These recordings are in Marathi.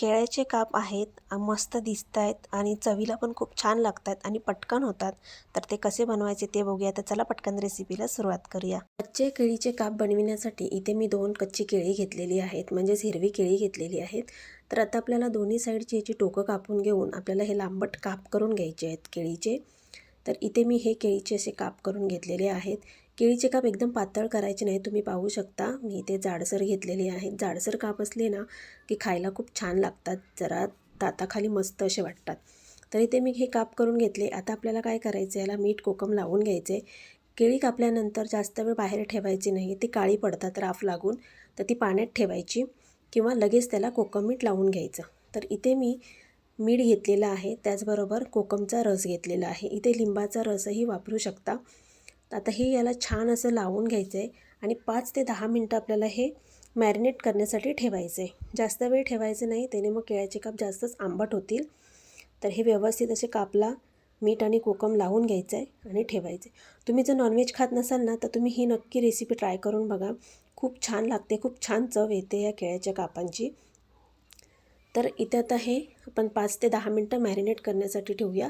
केळ्याचे काप आहेत मस्त दिसत आहेत आणि चवीला पण खूप छान लागतात आणि पटकन होतात. तर ते कसे बनवायचे ते बघूया. तर चला पटकन रेसिपीला सुरुवात करूया. कच्चे केळीचे काप बनविण्यासाठी इथे मी दोन कच्ची केळी घेतलेली आहेत म्हणजेच हिरवी केळी घेतलेली आहेत. तर आता आपल्याला दोन्ही साईडची याची टोकं कापून घेऊन आपल्याला हे लांबट काप करून घ्यायचे आहेत केळीचे. तर इथे मी हे केळीचे असे काप करून घेतलेले आहेत. केळीचे काप एकदम पातळ करायचे नाही तुम्ही पाहू शकता. मी इथे जाडसर घेतलेले आहेत. जाडसर काप असले ना की खायला खूप छान लागतात. जरा दाताखाली मस्त असे वाटतात. तर इथे मी हे काप करून घेतले. आता आपल्याला काय करायचं याला मीठ कोकम लावून घ्यायचे. केळी कापल्यानंतर जास्त वेळ बाहेर ठेवायची नाही. ती काळी पडतात राफ लागून. तर ती पाण्यात ठेवायची किंवा लगेच त्याला कोकम मीठ लावून घ्यायचं. तर इथे मी मीठ घेतलेलं आहे. त्याचबरोबर कोकमचा रस घेतलेला आहे. इथे लिंबाचा रसही वापरू शकता. आता हे याला छान असं लावून घ्यायचं आहे आणि पाच ते दहा मिनटं आपल्याला हे मॅरिनेट करण्यासाठी ठेवायचं आहे जास्त वेळ ठेवायचं नाही. त्याने मग केळ्याचे काप जास्तच आंबट होतील. तर हे व्यवस्थित असे कापला मीठ आणि कोकम लावून घ्यायचं आहे आणि ठेवायचं आहे तुम्ही जर नॉनव्हेज खात नसाल ना तर तुम्ही ही नक्की रेसिपी ट्राय करून बघा. खूप छान लागते. खूप छान चव येते या केळ्याच्या कापांची. तर इथे आता हे आपण पाच ते दहा मिनटं मॅरिनेट करण्यासाठी ठेवूया.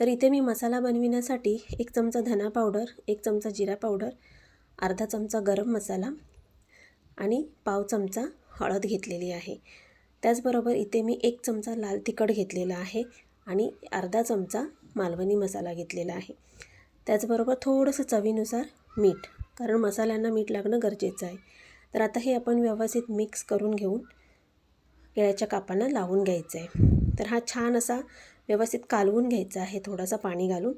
तर इथे मी मसाला बनविण्यासाठी एक चमचा धना पावडर एक चमचा जिरा पावडर अर्धा चमचा गरम मसाला आणि पाव चमचा हळद घेतलेली आहे. त्याचबरोबर इथे मी एक चमचा लाल तिखट घेतलेला आहे आणि अर्धा चमचा मालवणी मसाला घेतलेला आहे. त्याचबरोबर थोडंसं चवीनुसार मीठ कारण मसाल्यांना मीठ लागणं गरजेचं आहे. तर आता हे आपण व्यवस्थित मिक्स करून घेऊन केळ्याच्या कापांना लावून घ्यायचं आहे तर हा छान असा व्यवस्थित कालवून घ्यायचा आहे थोडासा पाणी घालून.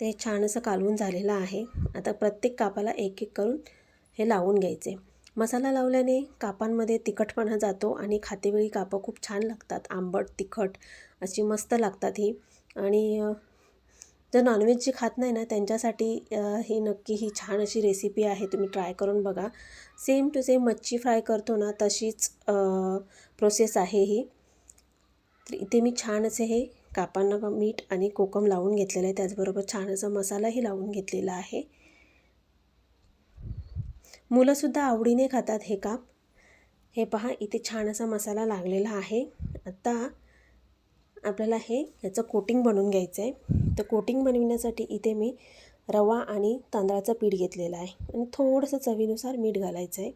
ते छान असं कालवून झालेलं आहे. आता प्रत्येक कापाला एक एक करून हे लावून घ्यायचे मसाला लावल्याने कापांमध्ये तिखटपणा जातो आणि खातेवेळी कापं खूप छान लागतात. आंबट तिखट अशी मस्त लागतात ही. आणि जर नॉनव्हेज जे खात नाही ना त्यांच्यासाठी ही नक्की ही छान अशी रेसिपी आहे तुम्ही ट्राय करून बघा. सेम टू सेम मच्छी फ्राय करतो ना तशीच प्रोसेस आहे ही. तर इथे मी छान असे हे कापांना मीठ आणि कोकम लावून घेतलेलं आहे त्याचबरोबर छान असा मसालाही लावून घेतलेला आहे. मुलंसुद्धा आवडीने खातात हे काप. हे पहा इथे छान असा मसाला लागलेला आहे. आता आपल्याला हे याचं कोटिंग बनवून घ्यायचं आहे तर कोटिंग बनविण्यासाठी इथे मी रवा आणि तांदळाचं पीठ घेतलेलं आहे. आणि थोडंसं चवीनुसार मीठ घालायचं आहे.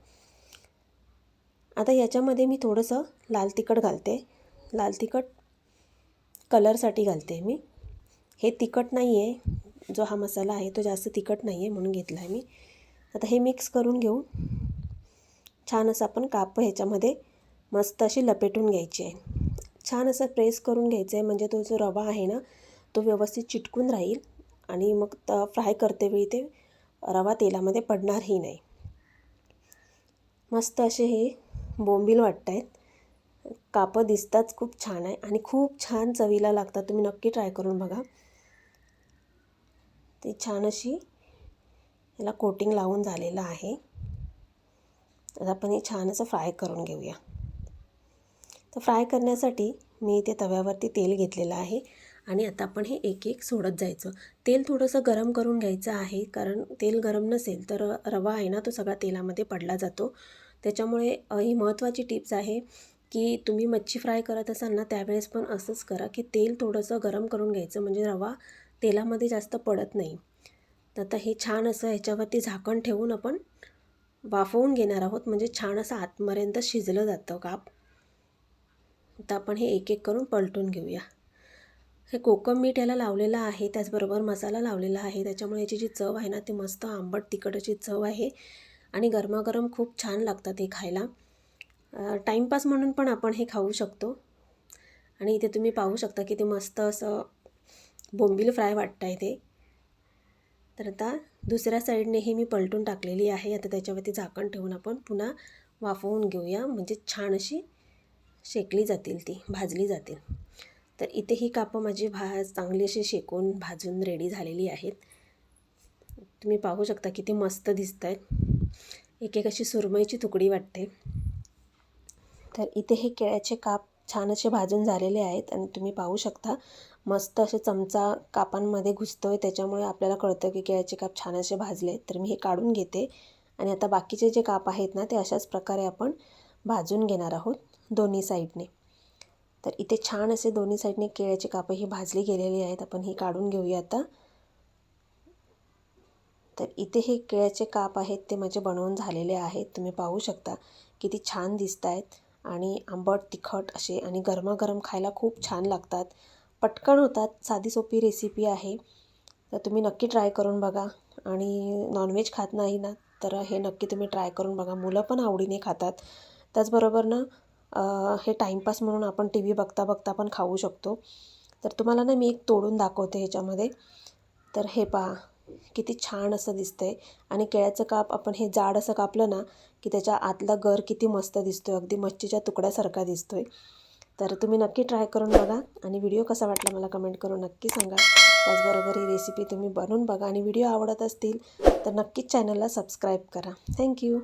आता याच्यामध्ये मी थोडंसं लाल तिखट घालते. लाल तिखट कलरसाठी घालते मी. हे तिखट नाही आहे. जो हा मसाला आहे तो जास्त तिखट नाही आहे म्हणून घेतला आहे मी. आता हे मिक्स करून घेऊन छान असं आपण काप ह्याच्यामध्ये मस्त अशी लपेटून घ्यायची आहे. छान असं प्रेस करून घ्यायचं आहे. म्हणजे तो जो रवा आहे ना तो व्यवस्थित चिटकून राहील आणि मग त फ्राय करतेवेळी ते रवा तेलामध्ये पडणारही नाही. मस्त असे हे बोंबील वाटत आहेत कापं दिसताच खूप छान आहे आणि खूप छान चवीला लागतात. तुम्ही नक्की ट्राय करून बघा. ते छान अशी याला कोटिंग लावून झालेलं आहे. आता आपण हे छान असं फ्राय करून घेऊया. तर फ्राय करण्यासाठी मी इथे तव्यावरती तेल घेतलेलं आहे. आणि आता आपण हे एक एक सोडत जायचं. तेल थोडंसं गरम करून घ्यायचं आहे कारण तेल गरम नसेल तर रवा आहे ना तो सगळा तेलामध्ये पडला जातो. त्याच्यामुळे ही महत्त्वाची टिप्स आहे की तुम्ही मच्छी फ्राय करत असाल ना त्यावेळेस पण असंच करा की तेल थोडंसं गरम करून घ्यायचं म्हणजे रवा तेलामध्ये जास्त पडत नाही. तर आता हे छान असं ह्याच्यावरती झाकण ठेवून आपण वाफवून घेणार आहोत म्हणजे छान असं आतपर्यंत शिजलं जातं काप. आता आपण हे एक एक करून पलटून घेऊया. हे कोकम मीठ याला लावलेलं आहे त्याचबरोबर मसाला लावलेला आहे. त्याच्यामुळे याची जी चव आहे ना ती मस्त आंबट तिखट अशी चव आहे आणि गरमागरम खूप छान लागतात हे खायला. टाईमपास म्हणून पण आपण हे खाऊ शकतो. आणि इथे तुम्ही पाहू शकता की ते मस्त असं बोंबील फ्राय वाटतं आहे ते. तर आता दुसऱ्या साईडनेही मी पलटून टाकलेली आहे. आता त्याच्यावरती झाकण ठेवून आपण पुन्हा वाफवून घेऊया. म्हणजे छान अशी शेकली जातील ती भाजली जातील. तर इथे ही कापं माझी भाज चांगली अशी शेकून भाजून रेडी झालेली आहेत. तुम्ही पाहू शकता किती मस्त दिसत आहेत एक एक अशी सुरमईची तुकडी वाटते. तर इथे हे केळ्याचे काप छान असे भाजून झालेले आहेत आणि तुम्ही पाहू शकता मस्त असे चमचा कापांमध्ये घुसतो आहे त्याच्यामुळे आपल्याला कळतं की केळ्याचे काप छान असे भाजले तर मी हे काढून घेते. आणि आता बाकीचे जे काप आहेत ना ते अशाच प्रकारे आपण भाजून घेणार आहोत दोन्ही साईडने. तर इथे छान असे दोन्ही साईडने केळ्याचे कापं ही भाजली गेलेली आहेत. आपण ही काढून घेऊया आता. तर इथे हे केळ्याचे काप आहेत ते माझे बनवून झालेले आहेत. तुम्ही पाहू शकता किती छान दिसत आहेत आणि आंबट तिखट असे आणि गरमागरम खायला खूप छान लागतात. पटकन होतात साधी सोपी रेसिपी आहे. तर तुम्ही नक्की ट्राय करून बघा. आणि नॉनव्हेज खात नाही ना तर हे नक्की तुम्ही ट्राय करून बघा. मुलं पण आवडीने खातात. त्याचबरोबर ना हे टाईमपास म्हणून आपण टी व्ही बघता बघता पण खाऊ शकतो. तर तुम्हाला ना मी एक तोडून दाखवते ह्याच्यामध्ये. तर हे पहा किती छान असं दिसतंय. आणि केळ्याचं काप आपण हे जाड असं कापलं ना की त्याच्या आतला गर किती मस्त दिसतोय. अगदी मच्छीच्या तुकड्यासारखा दिसतोय. तर तुम्ही नक्की ट्राय करून बघा. आणि व्हिडिओ कसा वाटला मला कमेंट करून नक्की सांगा. त्याचबरोबर ही रेसिपी तुम्ही बनवून बघा. आणि व्हिडिओ आवडत असतील तर नक्कीच चॅनलला सबस्क्राईब करा. थँक्यू